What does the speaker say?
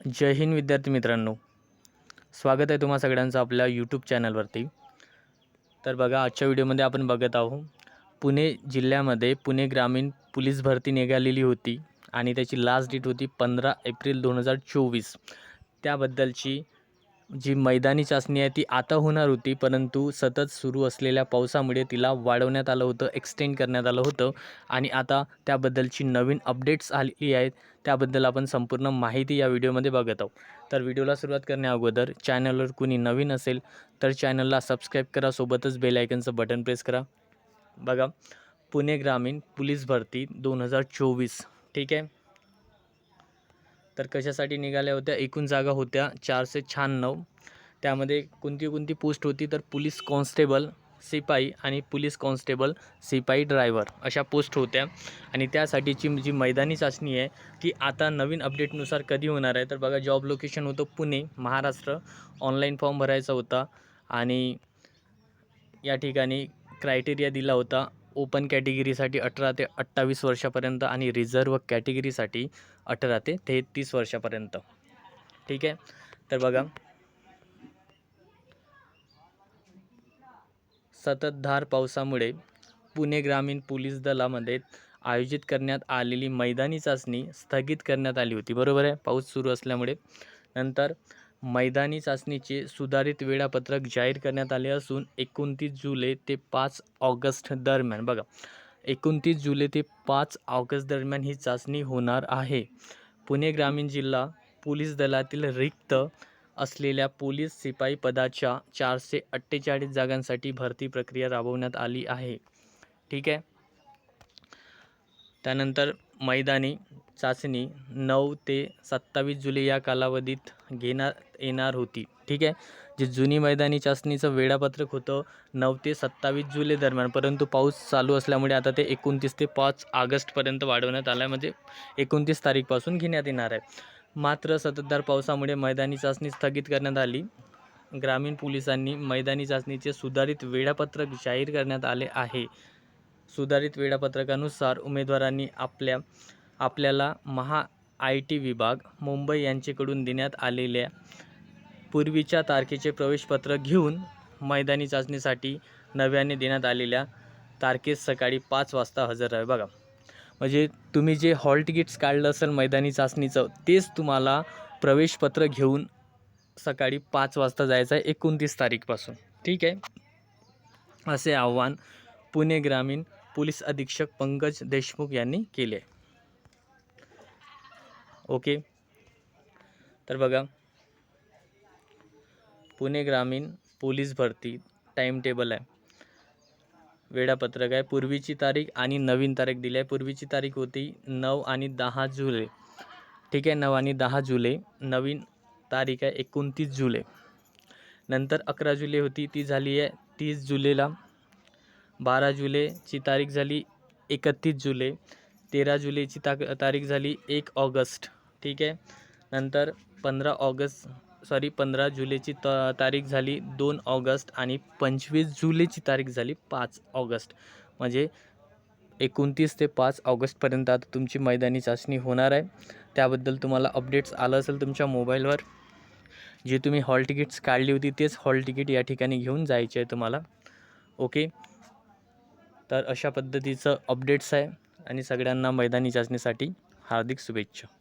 जय हिंद विद्यार्थी मित्रांनो. स्वागत आहे तुम्हा सगळ्यांचं आपल्या यूट्यूब चॅनलवरती तर बघा आजच्या व्हिडिओमध्ये आपण बघत आहोत पुणे जिल्ह्यामध्ये पुणे ग्रामीण पोलीस भरती निघालेली होती आणि त्याची लास्ट डेट होती पंधरा एप्रिल दोन हजार चोवीस. त्याबद्दलची जी मैदानी चाचणी आहे ती आता होणार होती परंतु सतत सुरू असलेल्या पावसामुळे तिला वाढवण्यात आलं होतं एक्सटेंड करण्यात आलं होतं. आणि आता त्याबद्दलची नवीन अपडेट्स आलेली आहेत त्याबद्दल आपण संपूर्ण माहिती या व्हिडिओमध्ये बघत आहोत. तर व्हिडिओला सुरुवात करण्या अगोदर चॅनलवर कुणी नवीन असेल तर चॅनलला सबस्क्राईब करा सोबतच बेल आयकनचं बटन प्रेस करा. बघा पुणे ग्रामीण पोलीस भरती दोन हजार चोवीस ठीक आहे? तर कशासाठी निघाल्या होत्या? एकूण जागा होत्या चारशे शहाण्णव. त्यामध्ये कोणती कोणती पोस्ट होती? तर पोलीस कॉन्स्टेबल शिपाई आणि पोलीस कॉन्स्टेबल शिपाई ड्रायव्हर अशा पोस्ट होत्या. आणि त्यासाठीची जी मैदानी चाचणी आहे ती आता नवीन अपडेटनुसार कधी होणार आहे? तर बघा जॉब लोकेशन होतं पुणे महाराष्ट्र. ऑनलाईन फॉर्म भरायचा होता आणि या ठिकाणी क्रायटेरिया दिला होता. ओपन कॅटेगरीसाठी अठरा ते अठ्ठावीस वर्षापर्यंत आणि रिझर्व कॅटेगरीसाठी अठरा ते तेहतीस वर्षापर्यंत. ठीक आहे? तर बघा. सततधार पावसामुळे पुणे ग्रामीण पोलीस दलामध्ये आयोजित करण्यात आलेली मैदानी चाचणी स्थगित करण्यात आली होती. बरोबर आहे? पाऊस सुरू असल्यामुळे. नंतर मैदानी चाचणीचे सुधारित वेळापत्रक जाहीर करण्यात आले असून एकोणतीस जुलै ते पाच ऑगस्ट दरम्यान बघा एकोणतीस जुलै ते पाच ऑगस्ट दरम्यान ही चाचणी होणार आहे. पुणे ग्रामीण जिल्हा पोलीस दलातील रिक्त असलेल्या पोलीस शिपाई पदाच्या चारशे अठ्ठेचाळीस जागांसाठी भरती प्रक्रिया राबवण्यात आली आहे. ठीक आहे? त्यानंतर मैदानी चाचणी नऊ ते सत्तावीस जुलै या कालावधीत घेण्यात येणार होती. ठीक आहे? जे जुनी मैदानी चाचणीचं वेळापत्रक होतं नऊ ते सत्तावीस जुलै दरम्यान. परंतु पाऊस चालू असल्यामुळे आता ते एकोणतीस ते पाच ऑगस्टपर्यंत वाढवण्यात आलं आहे म्हणजे एकोणतीस तारीखपासून घेण्यात येणार आहे. मात्र सततधार पावसामुळे मैदानी चाचणी स्थगित करण्यात आली. ग्रामीण पोलिसांनी मैदानी चाचणीचे सुधारित वेळापत्रक जाहीर करण्यात आले आहे. सुधारित वेळापत्रकानुसार उमेदवारांनी आपल्या आपल्याला महा आय टी विभाग मुंबई यांच्याकडून देण्यात आलेल्या पूर्वीच्या तारखेचे प्रवेशपत्र घेऊन मैदानी चाचणीसाठी नव्याने देण्यात आलेल्या तारखेस सकाळी पाच वाजता हजर राहावे बघा म्हणजे तुम्ही जे हॉल तिकीट्स काढलं असेल मैदानी चाचणीचं तेच तुम्हाला प्रवेशपत्र घेऊन सकाळी पाच वाजता जायचं आहे एकोणतीस तारीखपासून. ठीक आहे? असे आव्हान पुणे ग्रामीण पोलीस अधीक्षक पंकज देशमुख यांनी केले ओके. तर बघा. पुणे ग्रामीण पोलीस भरती टाईम टेबल आहे. वेळापत्रक आहे. पूर्वीची तारीख आणि नवीन तारीख दिली आहे. पूर्वीची तारीख होती नऊ आणि दहा जुलै. ठीक आहे नऊ आणि दहा जुलै. नवीन तारीख आहे एकोणतीस जुलै. नंतर अकरा जुलै होती ती झाली आहे तीस जुलैला. बारा जुलैची तारीख झाली एकतीस जुलै. तेरा जुलैची ता तारीख झाली एक ऑगस्ट. ठीक आहे. नंतर पंधरा ऑगस्ट सॉरी पंधरा जुलैची त तारीख झाली दोन ऑगस्ट आणि पंचवीस जुलैची तारीख झाली पाच ऑगस्ट. म्हणजे एकोणतीस ते पाच ऑगस्टपर्यंत आता तुमची मैदानी चाचणी होणार आहे. त्याबद्दल तुम्हाला अपडेट्स आलं असेल तुमच्या मोबाईलवर. जे तुम्ही हॉल तिकीट्स काढली होती तेच हॉल तिकीट या ठिकाणी घेऊन जायचे आहे तुम्हाला. ओके? तर अशा पद्धतीचं अपडेट्स आहे. आणि सगळ्यांना मैदानी चाचणीसाठी हार्दिक शुभेच्छा.